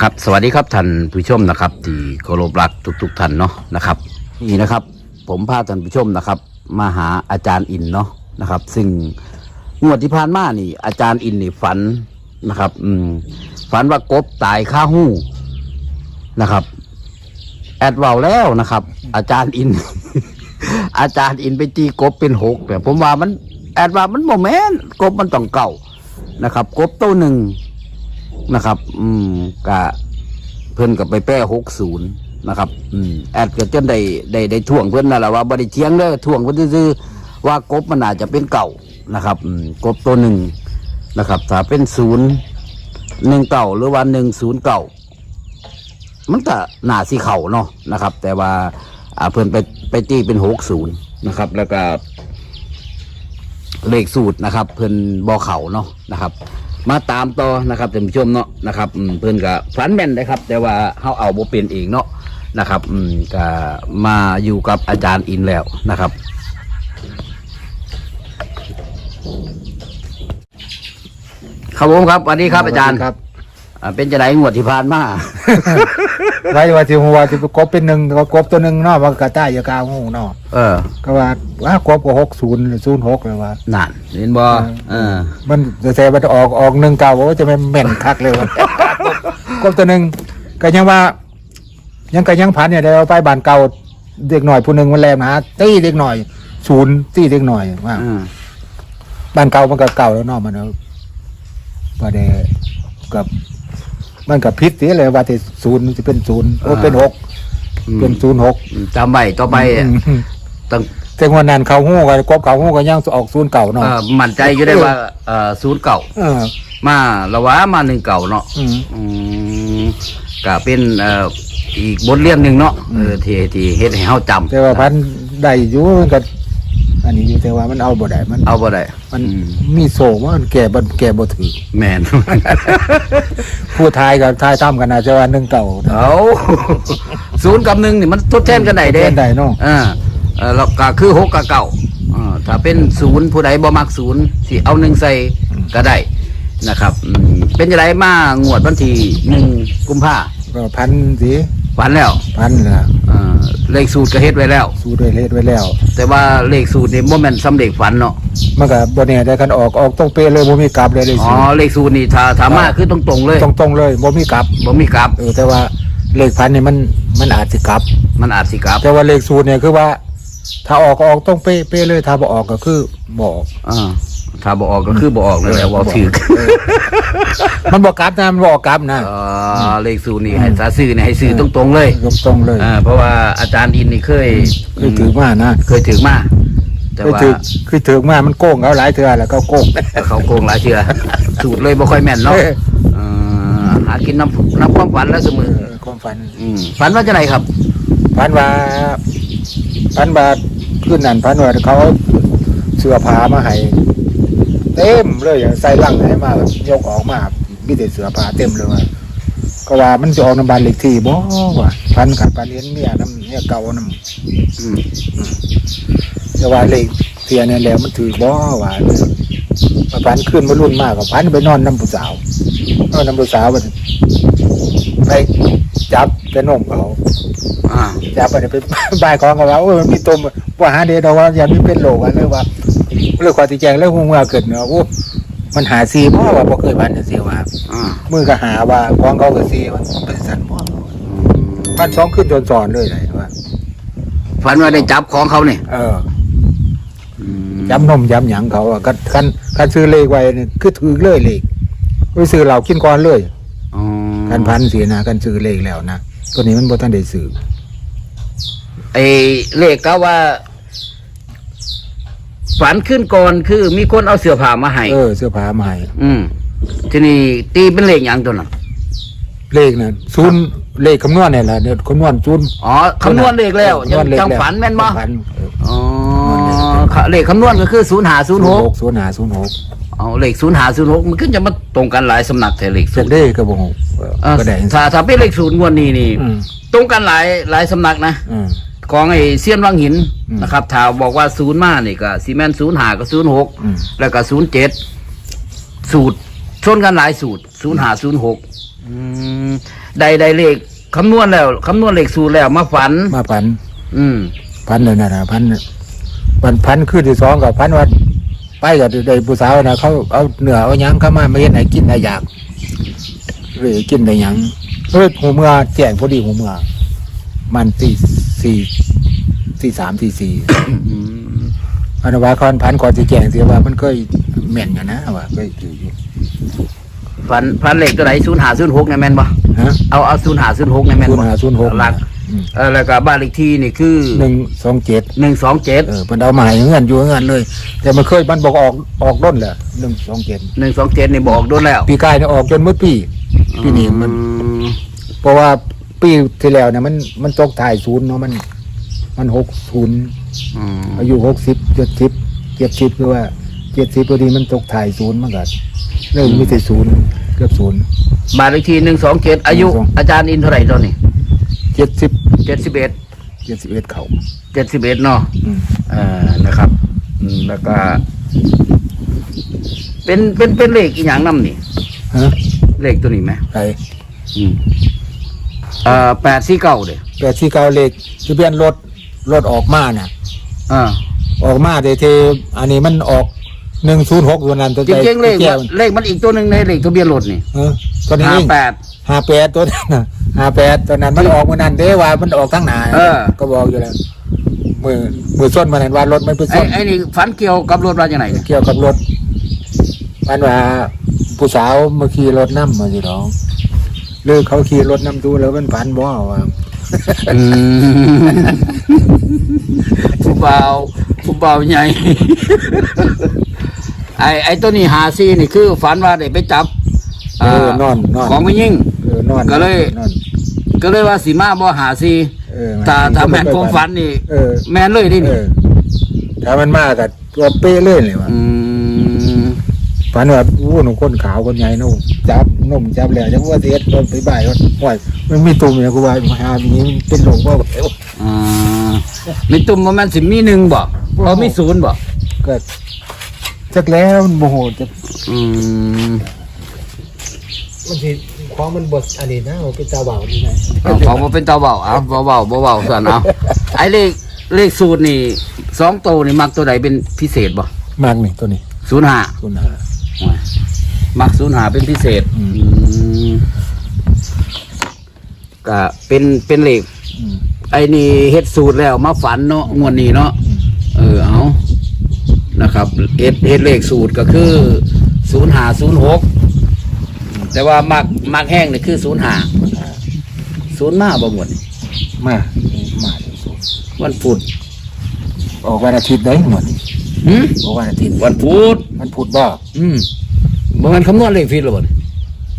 นะครับสวัสดีครับท่านผู้ชมนะครับที่เคารพรักทุก ๆท่านเนาะนะครับนี่นะครับผมพาท่านผู้ชมนะครับ มาหาอาจารย์อินเนาะนะครับ ซึ่งงวดที่ผ่านมานี่ อาจารย์อินนี่ฝันนะครับ อืมฝันว่ากบตายข้าหู้นะครับ แอดเว่าแล้วนะครับ อาจารย์อิน อาจารย์อินไปตีกบเป็นหกแต่ผมว่ามัน แอดว่ามันโมแมนกบมันต้องเก่านะครับ กบตัวหนึ่ง นะครับ อืมกะเพิ่นกับไปแป้หกศูนย์นะครับ อืมแอดก็จนได้ได้ได้ท่วงเพิ่นนั่นแหละว่าบริเทียงเลยท่วงเพิ่นซื่อว่ากบมันอาจจะเป็นเก่านะครับกบตัวหนึ่งนะครับถ้าเป็นศูนย์หนึ่งเก่าหรือว่าหนึ่งศูนย์เก่ามันก็หนาสีเข่าเนาะนะครับ แต่ว่าเพิ่อนไปไปตีเป็นหกศูนย์นะครับ แล้วก็เลขสูตรนะครับ เพิ่อนบอเข่าเนาะนะครับ มาตามต่อนะครับท่านผู้ชมเนาะนะครับเพื่อนกับฝันแม่นนะครับ แต่ว่าเขาเอาบ่เป็นเองเนาะนะครับก็มาอยู่กับอาจารย์อินแล้วนะครับครับผมครับสวัสดีครับอาจารย์ครับ อ่าเป็นจะไดงวดที่ผ่านมาไรว่าที่หัวที่กบเป็นหนึ่งก็กบตัวหนึ่งเนาะมันกระต่ายอยากาหูเนาะเออก็ว่าว่ากบก็หกศูนย์ศูนย์หกเลยว่า นั่นเห็นบ่เออ มันจะแซ่มันออกออกหนึ่งเก่าว่าจะไม่แม่นคักเลยว่ะกบตัวหนึ่งก็ยังว่า ยังก็ยังผันเนี่ยเดี๋ยวเอาไปบ้านเก่าเด็กหน่อยผู้หนึ่งมันแรงนะตีเด็กหน่อยศูนย์ตีเด็กหน่อยว่าอืมบ้านเก่ามันก็เก่าแล้วเนาะมันเอาพอได้กับ มันกับพิษเสียเลยว่าที่ศูนย์จะเป็นศูนย์โอ้เป็นหกเป็นศูนย์หกจำไว้ต่อไปอืมต้องแต่วันนั้นเขาหู้กันกบเขาหู้กันยังออกศูนย์เก่าเนาะเอ่อมั่นใจอยู่ได้ว่าเอ่อศูนย์เก่าเออมาละวะมาหนึ่งเก่าเนาะ อืม อืมก็เป็นเอ่ออีกบทเรียนหนึ่งเนาะเออที่ที่เฮ็ดให้เฮาจำแต่ว่าพันได้อยู่มันก็ อันนี้อยู่แต่ว่ามันเอาบ่ได้มันเอาบ่ได้มันอืมมีโศกว่ามันแก่บ่แก่บ่ถือแม่นผู้ทายกับทายตามกันนะจะว่าหนึ่งเก่าเอาศูนย์กับหนึ่งนี่มันทดแทนกันได้เด้ทดแทนได้เนาะอ่าเออแล้วก็คือหกกับเก่าอ่าถ้าเป็นศูนย์ผู้ใดบ่มักศูนย์สิเอาหนึ่งใส่ก็ได้นะครับอืมเป็นจังไดมางวดวันที่หนึ่งกุมภาก็พันสิ ฝันแล้วพันละอ่าเลขสูตรก็เฮ็ดไว้แล้ว สู้ด้วยเลขไว้แล้ว แต่ว่าเลขสูตรนี่บ่แม่นสำเร็จฝันเนาะมันก็บ่แน่ได้กันออกออกตรงเป๊ะเลยบ่มีกลับเลยเลยอ๋สิอเลขสูตรนี่ถ้าถ้ามาคือตรงๆเลยตรงตรงๆเลยบ่มีกลับบ่มีกลับ เออแต่ว่าเลขพันนี่มันมันอาจสิกลับ มันอาจสิกลับแต่ว่าเลขศูนย์เนี่ยคือว่า ถ้าออกก็ออกต้องเป๊ะเป๊ะเลยถ้าบ่ออกก็คือบ่ออก อ่า ถ้าบ่ออกก็คือบ่ออกนั่นแหละว่าถือมันบ่กลับนะมันบ่ออกกลับนะเอ่อเลขสูตรนี่ให้สาซื้อนี่ให้ซื้อตรงๆเลยตรงตรงๆเลยอ่าเพราะว่าอาจารย์อินนี่เคยคือถือมานะเคยถือมาแต่คือว่าถือคือถือมามันโกงเขาหลายเทื่อแล้วก็โกงเขาโกงหลายเชื่อสูตรเลยบ่ค่อยแม่นเนาะเออเอ่อหากินน้ำน้ำความฝันแล้วเสมอเออความฝันอืมฝันว่าจะไหนครับ ฝันว่าฝันว่าขึ้นนั่นฝันว่าเขาเอาเสื้อผ้ามาให้เต็มเลยอะใส่ลังให้มายกออกมามีแต่เสื้อผ้าเต็มเลยว่าก็ว่ามันจะออกน้ำบานเล็กที่บ่ว่าพันกับพันเห็นเมียน้ำเนี่ยเก่าน้ำอืมแต่ว่าเลขเสียเนี่ยแหล้วมันถือบ่ว่ามาพันขึ้นมารุ่นมากกับพันไปนอนน้ำผู้สาวนอนน้ำผู้สาวมันไป จับไปนมเขาอ่าจับไปไปบายของเขาว่าโอ้ยมันมีตุ่มว่าหาเดดอกว่าอย่ามีเป็นโรคอะไรว่าเรื่องความติแจงแล้วหูเมื่อเกิดเนาะโอ้มันหาซีบ่ว่าบ่เคยพันซีว่าอ่ามือก็หาว่าของเขาก็ซีมันเป็นสันบ่มันสองขึ้นโดนสอนเลยไหนว่าฝันว่าได้จับของเขาเนี่ยเออย้ำนมย้ำหยังเขาอะกันกันกันซื้อเลขไว้นี่คือถือเลยเลขไปซื้อเหล่ากินก่อนเลยอ๋อ กันพันสีนะกันซื้อเลขแล้วนะตัวนี้มันบ่ทันได้ซื้อไอ้เลขก็ว่า ฝันขึ้นก่อนคือมีคนเอาเสื้อผ้ามาให้เออเสื้อผ้าใหม่อืมทีนี้ตีเป็นเลขอย่างตัวนั้นเลขนั้นศูนย์เลขคำนวณเนี่ยแหละเนี่ยคำนวณศูนย์อ๋อคำนวณเลขแล้วคำนยังวณเลขจังแล้วฝันแม่นบ่ฝันเอออ๋อเลขคำนวณก็คือศูนย์หาศูนย์หกศูนย์หาศูนย์หก เอาเลขศูนย์หาศูนย์หกมันก็จะมาตรงกันหลายสำนักแต่เลขศูเสร็นจย์เลขก็บ่ฮู้เออเออก็ได้ถ้าถ้าเป็นเลขศูนย์งวดนี้นี่ อืมตรงกันหลายหลายสำนักนะ อืม ของไอ้เซียนวังหินอืมนะครับถ้าบอกว่าศูนย์มานี่ก็ซีเมนศูนย์หาก็ศูนย์หกอืม แล้วก็ศูนย์เจ็ดสูตรชนกันหลายสูตรศูนย์หาศูนย์หกได้ได้เลขคำนวณแล้วคำนวณเลขสูตรแล้วมาฝัน มาพันอืมพันเลยนะนะพันพันพันขึ้นที่สองกับพันว่า ไปกับได้ผู้สาวนะเขาเอาเนื้อเอาหยังเข้ามาไม่เห็นไหนกินไหนอยากเลยกินได้หยังเฮ้ยหูเมื่อแจ้งพอดีหูเมื่อมันสี่สี่สี่สามสี่สี่อืมอันว่าคอนพันก่อนสิแจ้งเสียว่ามันเคยแม่นอยู่นะว่าเคยอยู่อยู่ฝันฝันเลขตัวไหนศูนย์หาศูนย์หกเนี่ยแม่นปะฮะเอาเอาศูนย์หาศูนย์หกเนี่ยแม่นศูนปะย์ห้าศูนย์หกหลัก เออแล้วก็บ้านเลขที่นี่คือหนึ่งสองเจ็ดหนึ่งสองเจ็ดเออมันเอามาให้เงินอยู่เงินเลย แต่มันเคยมันบอกออกออกด้นแหละหนึ่งสองเจ็ดหนึ่งสองเจ็ดนี่บอกโดนแล้ว ปีกายเนี่ยออกจนเมื่อปีปีนี้มันอืมเพราะว่าปีที่แล้วเนี่ยมันมันตกถ่ายศูนย์เนาะมัน มันหกศูนย์อืมอายุหกสิบเจ็ดสิบเจ็ดสิบหรือว่าเจ็ดสิบพอดีมันตกถ่ายศูนย์มันก็เลยมีแต่ศูนย์เกือบศูนย์บ้านเลขที่หนึ่งสองเจ็ดอายุ127อาจารย์อินเท่าไหร่ตอนนี้เจ็ดสิบเจ็ดสิบเอ็ดเจ็ดสิบเอ็ดเขาเจ็ดสิบเอ็ดเนาะอืมเอ่อนะครับอืมแล้วก็ เป็นเป็นเป็นเลขอีหยังนำนี่ ฮะเลขตัวนี้ไหมไปอืมเอ่อแปดสี่เก้าเด้แต่ที่เก้าเลขทะเบียนรถรถออกมาน่ะ อ่าออกมาเดเทอันนี้มันออก หนึ่งศูนย์หกตัวนั้นตัวจริงๆเลขแก้วเลขมันอีกตัวหนึ่งในเลขทะเบียนรถนี่เออตัวนี้ห้าเองแปด ห้าแปดตัวนั้นน่ะห้าแปดตัวนั้นมันออกมือนั้นเด้ว่ามันออกทั้งหนาเออ ก็บอกอยู่แล้วมือมือส้นมันนั้นว่ารถมันเป็นไอ้ส้นไอ้นี่ฝันเกี่ยวกับรถว่าอย่างไรเนี่ยเกี่ยวกับรถมันว่าผู้สาวมาขี่รถน้ำมาสิน้องเลิกเขาขี่รถน้ำดูแล้วมันผันบ่ว่าอืมผู้เบาผู้เบาใหญ่ ไอ้ไอ้ตัวนี้หาซีนี่คือฝันว่าได้ไปจับเออนอนนอนของไม่ยิ่งเออนอนก็เลย นอน ก็เลยว่าสีมาบ่หาซีเออถ้าถ้าแม่นความฝันนี่ เออแม่นเลยดิเออถ้ามันมากกับตัวเป้เลยเลยว่ะอืมฝันว่าอู้หนุ่มคนขาวคนใหญ่นุ่มจับนุ่มจับแล้วจังว่าเสียโดนไปบ่ายว่าโอ้ยมันมีตุ่มเนี่ยกูว่ามาหาอย่างนี้มันเป็นหลงว่าเอ้าอ่ามีตุ่มประมาณสิมีหนึ่งบ่พอมีศูนย์บ่ก็ จักแล้วมันโมโหจะอืมมันสิของมันบดอันนี้นะเป็นตาเบานี่นะเอาของมาเป็นเตาเบาเอาเบาเบาเบาเบาส่วนเอาไอ้เลขเลขสูตรนี่สองตัวนี่มักตัวใดเป็นพิเศษบ่มากนี่ตัวนี้ศูนย์ห้าคุณหา มักศูนย์หาเป็นพิเศษอืม อืมก็เป็นเป็นเลข อืมไอ้นี่เฮ็ดสูตรแล้วมาฝันเนาะงวดนี้เนาะอืมเออเอา นะครับเฮ็ดเฮ็ดเลขสูตรก็คือศูนย์หาศูนย์หกแต่ว่ามักมักแห้งนี่คือศูนย์หาศูนย์มาบ่หมดนี่มามาที่สุดวันพุธออกวันอาทิตย์ได้หมดหืมออกวันอาทิตย์วันพุธมันพุธบ่อืมบ่แมันคำนวณเลขผิดหรอบ่นี่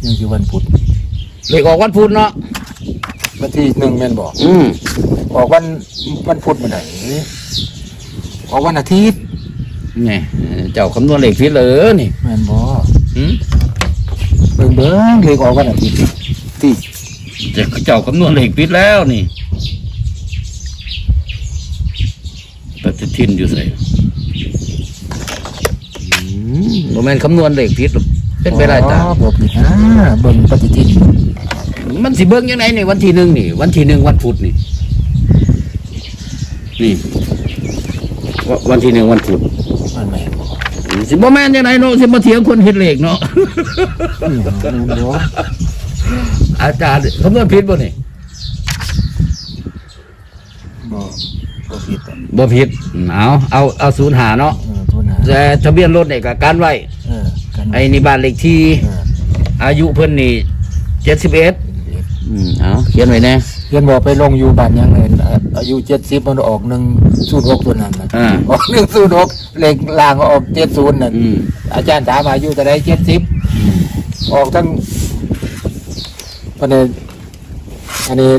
ยังคือวันพุธเลขออกวันพุธเนาะวันที่หนึ่งแม่นบอกอืมออกวันวันพุธมาไหนออกวันอาทิตย์ ไงเจ้าคำนวณเลขผิดเลยนี่แม่นบ่หืมเบิ่งเบิ่งเลขออกวันอาทิตย์ที่เจ้าคำนวณเลขผิดแล้วนี่ปฏิทินอยู่ใส่อืมบ่แม่นคำนวณเลขผิดหรอกเป็นไปได้ตาอ๋อบ่ผิดนะเบิ่งปฏิทิน มันสิเบิ่งยังไงนี่วันที่หนึ่งนี่ วันที่หนึ่งวันพุธนี่ นี่ววันที่หนึ่งวันพุธ มันแม่นบ่สิบ่แม่นยังไงเนาะสิมาเถียงคนเฮ็ดเลขเนาะอืมแม่นบ่อาจารย์คำนวณผิดบ่นี่บ่บ่ผิดอะบ่ผิดเอาเอาเอาศูนย์หาเนาะเออโทษนะแต่ทะเบียนรถนี่ก็การไว้เออกันไอ้นี่บ้านเลขที่เอออายุเพิ่นนี่เจ็ดสิบเอ็ดอืมเอาเขียนไว้แน่เรียนบอกไปลงอยู่บ้านยังไง อายุ70มันออก106ตัวนั้นน่ะอ่า ออก106เลขล่างก็ออก70น่ะอืม อาจารย์ถามอายุเท่าใด70ออกทั้งอันนี้อันนี้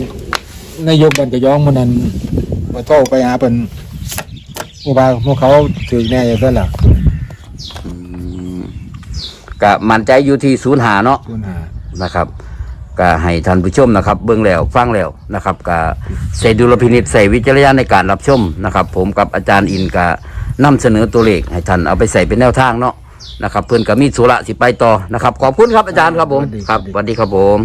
นายกบันกะย้องมันนั้นมาโทรไปหาเพิ่นหมู่บ้านหมู่เขาถือแน่อยู่ซั่นล่ะอืมก็มั่นใจอยู่ที่ศูนย์หาเนาะคุณหานะครับ ก็ให้ท่านผู้ชมนะครับ เบื้องแล้วฟังแล้วนะครับก็ใส่ดุลพินิษใส่วิจารณญาณในการรับชมนะครับ ผมกับอาจารย์อินก็นำเสนอตัวเลขให้ท่านเอาไปใส่เป็นแนวทางเนาะนะครับเพื่อนกับมีสุระสิไปต่อนะครับ ขอบคุณครับอาจารย์ครับผมครับสวัสดีครับผม